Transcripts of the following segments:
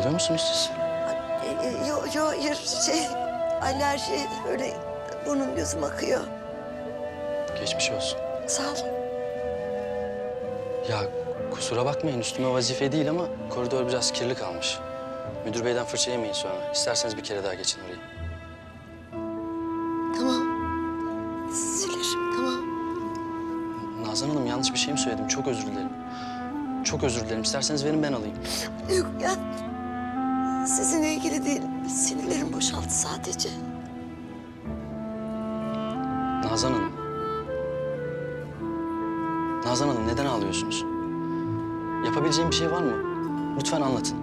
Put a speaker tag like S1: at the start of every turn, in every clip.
S1: Üşüyor musunuz siz?
S2: Ee, Yo, yo, şey alerji böyle burnum gözüm akıyor.
S1: Geçmiş olsun.
S2: Sağ ol.
S1: Ya kusura bakmayın üstüme vazife değil ama koridor biraz kirli kalmış. Müdür beyden fırça yemeyin sonra. İsterseniz bir kere daha geçin orayı.
S2: Tamam. Silerim tamam.
S1: Nazan Hanım yanlış bir şey mi söyledim? Çok özür dilerim. Çok özür dilerim. İsterseniz verin ben alayım.
S2: Yok ya sizinle ilgili değil. Sinirlerim boşaldı sadece.
S1: Nazan Hanım. Nazan Hanım neden ağlıyorsunuz? Yapabileceğim bir şey var mı? Lütfen anlatın.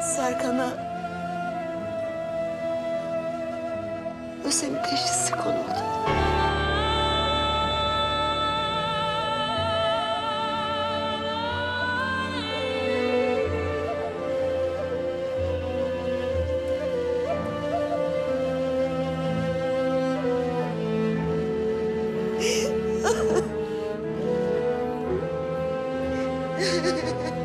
S2: Serkan'a lösemi teşhisi konuldu. Ha, ha, ha.